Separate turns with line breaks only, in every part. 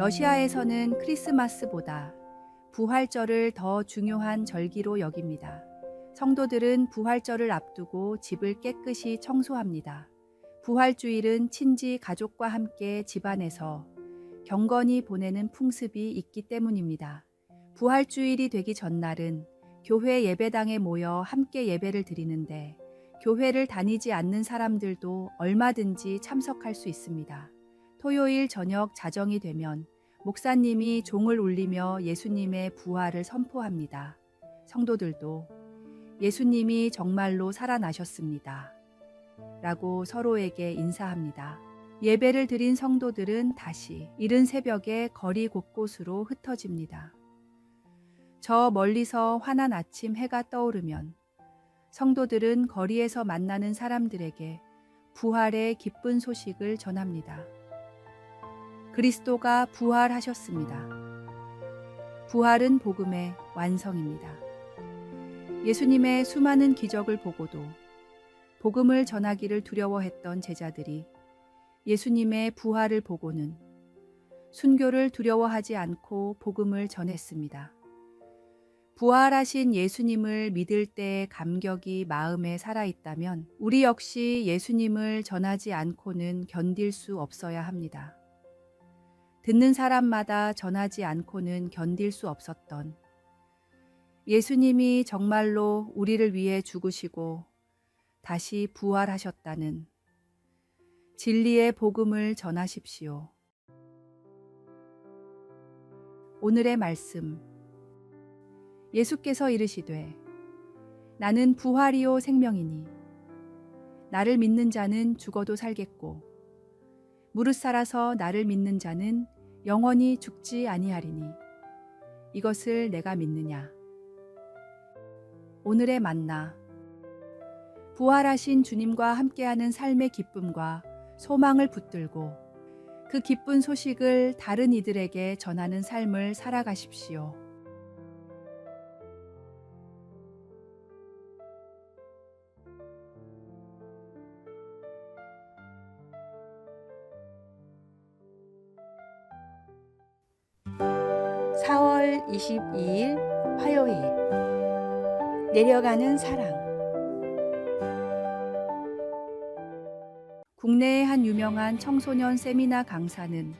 러시아에서는 크리스마스보다 부활절을 더 중요한 절기로 여깁니다. 성도들은 부활절을 앞두고 집을 깨끗이 청소합니다. 부활주일은 친지 가족과 함께 집안에서 경건히 보내는 풍습이 있기 때문입니다. 부활주일이 되기 전날은 교회 예배당에 모여 함께 예배를 드리는데 교회를 다니지 않는 사람들도 얼마든지 참석할 수 있습니다. 토요일 저녁 자정이 되면 목사님이 종을 울리며 예수님의 부활을 선포합니다. 성도들도 예수님이 정말로 살아나셨습니다. 라고 서로에게 인사합니다. 예배를 드린 성도들은 다시 이른 새벽에 거리 곳곳으로 흩어집니다. 저 멀리서 환한 아침 해가 떠오르면 성도들은 거리에서 만나는 사람들에게 부활의 기쁜 소식을 전합니다. 그리스도가 부활하셨습니다. 부활은 복음의 완성입니다. 예수님의 수많은 기적을 보고도 복음을 전하기를 두려워했던 제자들이 예수님의 부활을 보고는 순교를 두려워하지 않고 복음을 전했습니다. 부활하신 예수님을 믿을 때의 감격이 마음에 살아있다면 우리 역시 예수님을 전하지 않고는 견딜 수 없어야 합니다. 듣는 사람마다 전하지 않고는 견딜 수 없었던 예수님이 정말로 우리를 위해 죽으시고 다시 부활하셨다는 진리의 복음을 전하십시오. 오늘의 말씀. 예수께서 이르시되 나는 부활이요 생명이니 나를 믿는 자는 죽어도 살겠고 무릇 살아서 나를 믿는 자는 영원히 죽지 아니하리니 이것을 내가 믿느냐 오늘의 만나 부활하신 주님과 함께하는 삶의 기쁨과 소망을 붙들고 그 기쁜 소식을 다른 이들에게 전하는 삶을 살아가십시오.
22일 화요일 내려가는 사랑
국내의 한 유명한 청소년 세미나 강사는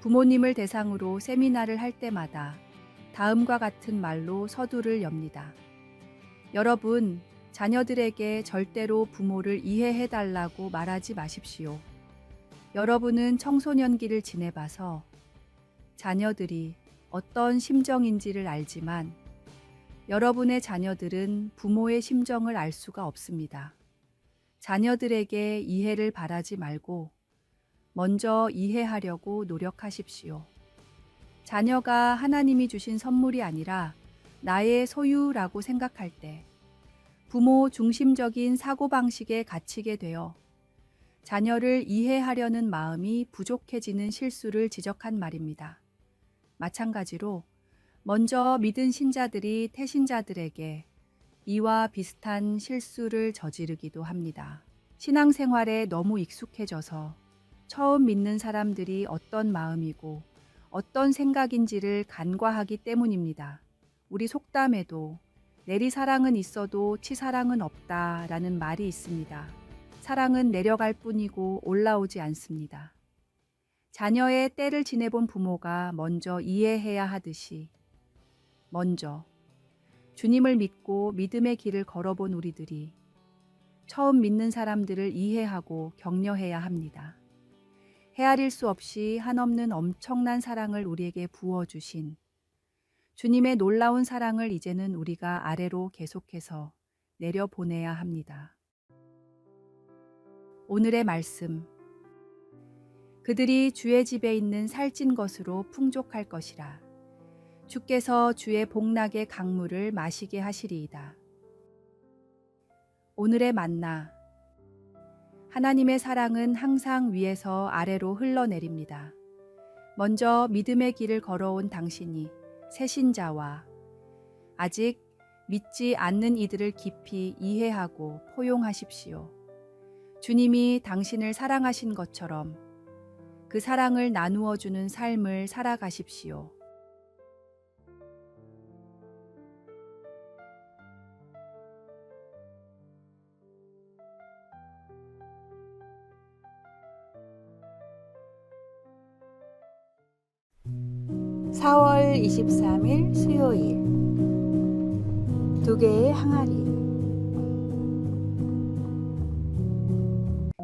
부모님을 대상으로 세미나를 할 때마다 다음과 같은 말로 서두를 엽니다. 여러분, 자녀들에게 절대로 부모를 이해해 달라고 말하지 마십시오. 여러분은 청소년기를 지내봐서 자녀들이 어떤 심정인지를 알지만 여러분의 자녀들은 부모의 심정을 알 수가 없습니다. 자녀들에게 이해를 바라지 말고 먼저 이해하려고 노력하십시오. 자녀가 하나님이 주신 선물이 아니라 나의 소유라고 생각할 때 부모 중심적인 사고방식에 갇히게 되어 자녀를 이해하려는 마음이 부족해지는 실수를 지적한 말입니다. 마찬가지로 먼저 믿은 신자들이 태신자들에게 이와 비슷한 실수를 저지르기도 합니다. 신앙생활에 너무 익숙해져서 처음 믿는 사람들이 어떤 마음이고 어떤 생각인지를 간과하기 때문입니다. 우리 속담에도 내리사랑은 있어도 치사랑은 없다 라는 말이 있습니다. 사랑은 내려갈 뿐이고 올라오지 않습니다. 자녀의 때를 지내본 부모가 먼저 이해해야 하듯이 먼저 주님을 믿고 믿음의 길을 걸어본 우리들이 처음 믿는 사람들을 이해하고 격려해야 합니다. 헤아릴 수 없이 한없는 엄청난 사랑을 우리에게 부어주신 주님의 놀라운 사랑을 이제는 우리가 아래로 계속해서 내려보내야 합니다. 오늘의 말씀. 그들이 주의 집에 있는 살찐 것으로 풍족할 것이라. 주께서 주의 복락의 강물을 마시게 하시리이다. 오늘의 만나. 하나님의 사랑은 항상 위에서 아래로 흘러내립니다. 먼저 믿음의 길을 걸어온 당신이 새신자와 아직 믿지 않는 이들을 깊이 이해하고 포용하십시오. 주님이 당신을 사랑하신 것처럼 그 사랑을 나누어 주는 삶을 살아가십시오.
23일 수요일 두 개의 항아리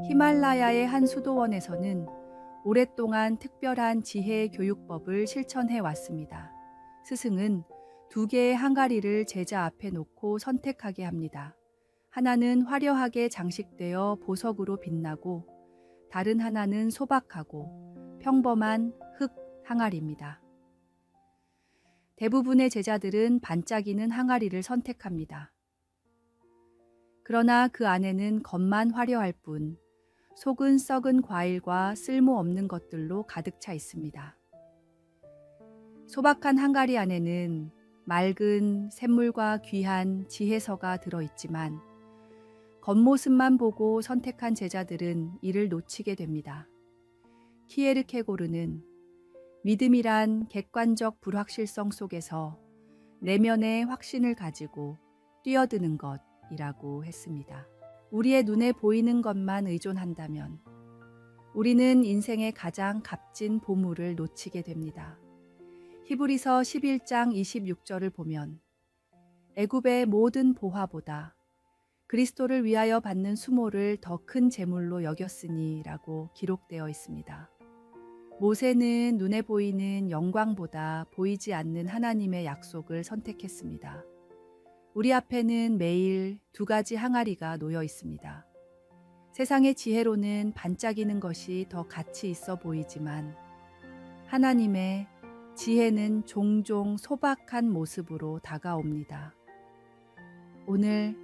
히말라야의 한 수도원에서는 오랫동안 특별한 지혜 교육법을 실천해 왔습니다. 스승은 두 개의 항아리를 제자 앞에 놓고 선택하게 합니다. 하나는 화려하게 장식되어 보석으로 빛나고 다른 하나는 소박하고 평범한 흙 항아리입니다. 대부분의 제자들은 반짝이는 항아리를 선택합니다. 그러나 그 안에는 겉만 화려할 뿐 속은 썩은 과일과 쓸모없는 것들로 가득 차 있습니다. 소박한 항아리 안에는 맑은 샘물과 귀한 지혜서가 들어있지만 겉모습만 보고 선택한 제자들은 이를 놓치게 됩니다. 키에르케고르는 믿음이란 객관적 불확실성 속에서 내면의 확신을 가지고 뛰어드는 것이라고 했습니다. 우리의 눈에 보이는 것만 의존한다면 우리는 인생의 가장 값진 보물을 놓치게 됩니다. 히브리서 11장 26절을 보면 애굽의 모든 보화보다 그리스도를 위하여 받는 수모를 더 큰 재물로 여겼으니라고 기록되어 있습니다. 모세는 눈에 보이는 영광보다 보이지 않는 하나님의 약속을 선택했습니다. 우리 앞에는 매일 두 가지 항아리가 놓여 있습니다. 세상의 지혜로는 반짝이는 것이 더 가치 있어 보이지만 하나님의 지혜는 종종 소박한 모습으로 다가옵니다. 오늘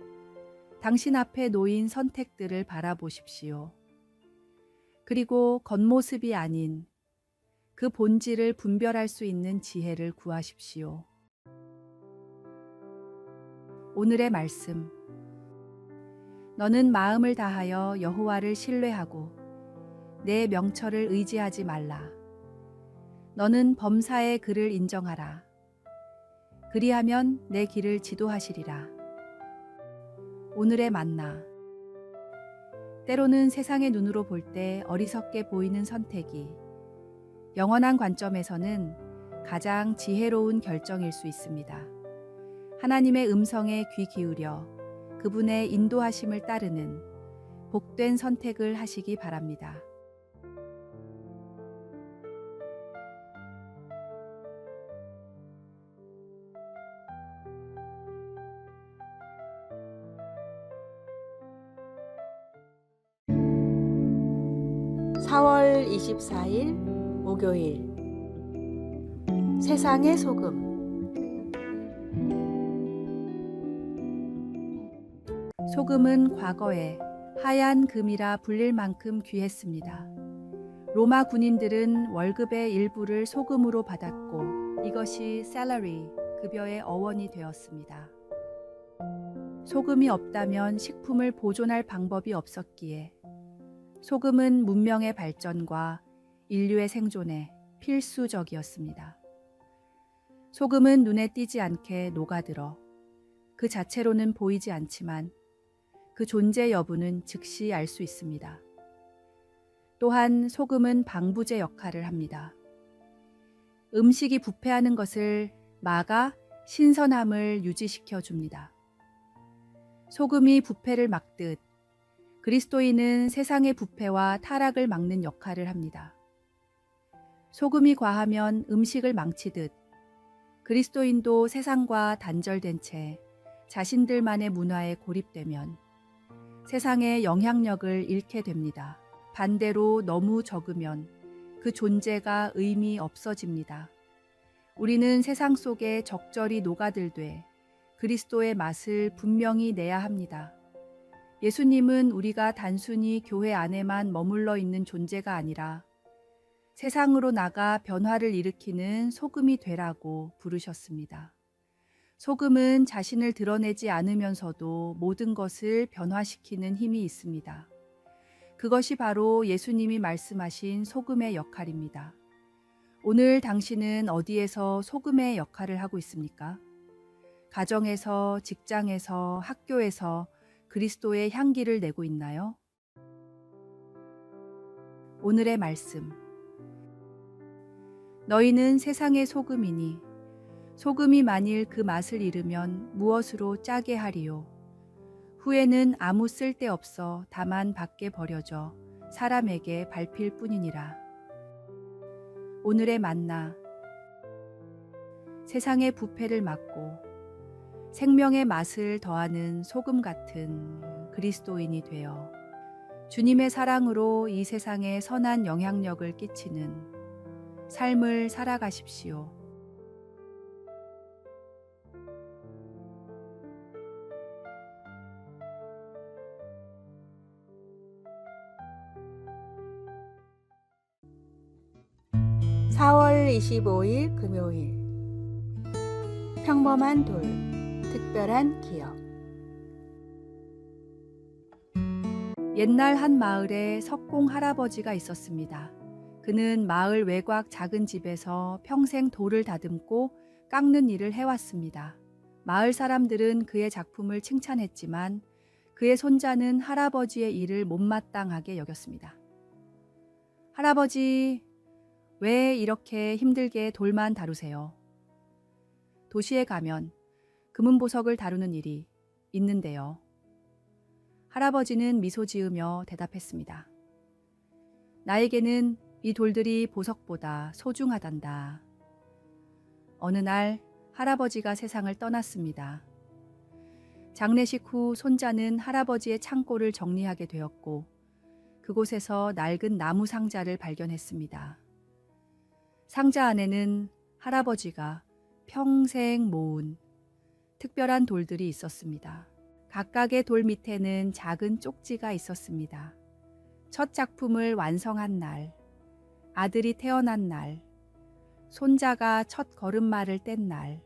당신 앞에 놓인 선택들을 바라보십시오. 그리고 겉모습이 아닌 그 본질을 분별할 수 있는 지혜를 구하십시오. 오늘의 말씀. 너는 마음을 다하여 여호와를 신뢰하고 내 명철을 의지하지 말라. 너는 범사의 그를 인정하라. 그리하면 내 길을 지도하시리라. 오늘의 만나. 때로는 세상의 눈으로 볼 때 어리석게 보이는 선택이 영원한 관점에서는 가장 지혜로운 결정일 수 있습니다. 하나님의 음성에 귀 기울여 그분의 인도하심을 따르는 복된 선택을 하시기 바랍니다.
사월 24일 목요일 세상의 소금
소금은 과거에 하얀 금이라 불릴 만큼 귀했습니다. 로마 군인들은 월급의 일부를 소금으로 받았고 이것이 salary, 급여의 어원이 되었습니다. 소금이 없다면 식품을 보존할 방법이 없었기에 소금은 문명의 발전과 인류의 생존에 필수적이었습니다. 소금은 눈에 띄지 않게 녹아들어 그 자체로는 보이지 않지만 그 존재 여부는 즉시 알 수 있습니다. 또한 소금은 방부제 역할을 합니다. 음식이 부패하는 것을 막아 신선함을 유지시켜 줍니다. 소금이 부패를 막듯 그리스도인은 세상의 부패와 타락을 막는 역할을 합니다. 소금이 과하면 음식을 망치듯 그리스도인도 세상과 단절된 채 자신들만의 문화에 고립되면 세상의 영향력을 잃게 됩니다. 반대로 너무 적으면 그 존재가 의미 없어집니다. 우리는 세상 속에 적절히 녹아들되 그리스도의 맛을 분명히 내야 합니다. 예수님은 우리가 단순히 교회 안에만 머물러 있는 존재가 아니라 세상으로 나가 변화를 일으키는 소금이 되라고 부르셨습니다. 소금은 자신을 드러내지 않으면서도 모든 것을 변화시키는 힘이 있습니다. 그것이 바로 예수님이 말씀하신 소금의 역할입니다. 오늘 당신은 어디에서 소금의 역할을 하고 있습니까? 가정에서, 직장에서, 학교에서 그리스도의 향기를 내고 있나요? 오늘의 말씀. 너희는 세상의 소금이니 소금이 만일 그 맛을 잃으면 무엇으로 짜게 하리요? 후에는 아무 쓸데 없어 다만 밖에 버려져 사람에게 밟힐 뿐이니라. 오늘의 만나. 세상의 부패를 막고 생명의 맛을 더하는 소금 같은 그리스도인이 되어 주님의 사랑으로 이 세상에 선한 영향력을 끼치는 삶을 살아가십시오.
사월 25일 금요일 평범한 돌 특별한 기억
옛날 한 마을에 석공 할아버지가 있었습니다. 그는 마을 외곽 작은 집에서 평생 돌을 다듬고 깎는 일을 해왔습니다. 마을 사람들은 그의 작품을 칭찬했지만 그의 손자는 할아버지의 일을 못마땅하게 여겼습니다. 할아버지, 왜 이렇게 힘들게 돌만 다루세요? 도시에 가면 금은보석을 다루는 일이 있는데요. 할아버지는 미소 지으며 대답했습니다. 나에게는 이 돌들이 보석보다 소중하단다. 어느 날 할아버지가 세상을 떠났습니다. 장례식 후 손자는 할아버지의 창고를 정리하게 되었고 그곳에서 낡은 나무 상자를 발견했습니다. 상자 안에는 할아버지가 평생 모은 특별한 돌들이 있었습니다. 각각의 돌 밑에는 작은 쪽지가 있었습니다. 첫 작품을 완성한 날, 아들이 태어난 날, 손자가 첫 걸음마를 뗀 날,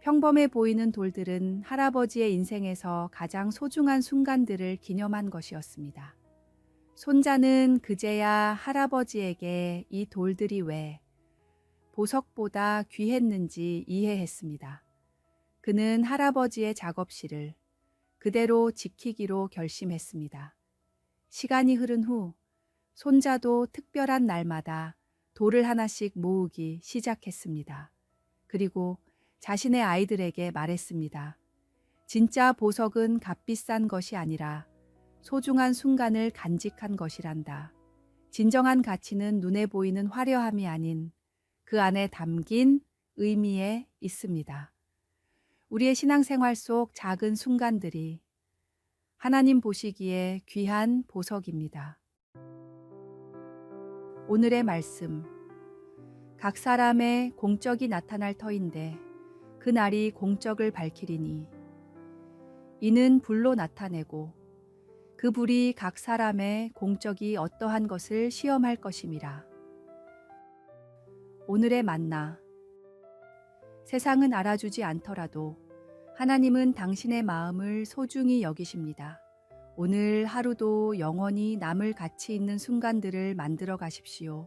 평범해 보이는 돌들은 할아버지의 인생에서 가장 소중한 순간들을 기념한 것이었습니다. 손자는 그제야 할아버지에게 이 돌들이 왜 보석보다 귀했는지 이해했습니다. 그는 할아버지의 작업실을 그대로 지키기로 결심했습니다. 시간이 흐른 후 손자도 특별한 날마다 돌을 하나씩 모으기 시작했습니다. 그리고 자신의 아이들에게 말했습니다. 진짜 보석은 값비싼 것이 아니라 소중한 순간을 간직한 것이란다. 진정한 가치는 눈에 보이는 화려함이 아닌 그 안에 담긴 의미에 있습니다. 우리의 신앙생활 속 작은 순간들이 하나님 보시기에 귀한 보석입니다. 오늘의 말씀. 각 사람의 공적이 나타날 터인데 그 날이 공적을 밝히리니 이는 불로 나타내고 그 불이 각 사람의 공적이 어떠한 것을 시험할 것임이라. 오늘의 만나. 세상은 알아주지 않더라도 하나님은 당신의 마음을 소중히 여기십니다. 오늘 하루도 영원히 남을 가치 있는 순간들을 만들어 가십시오.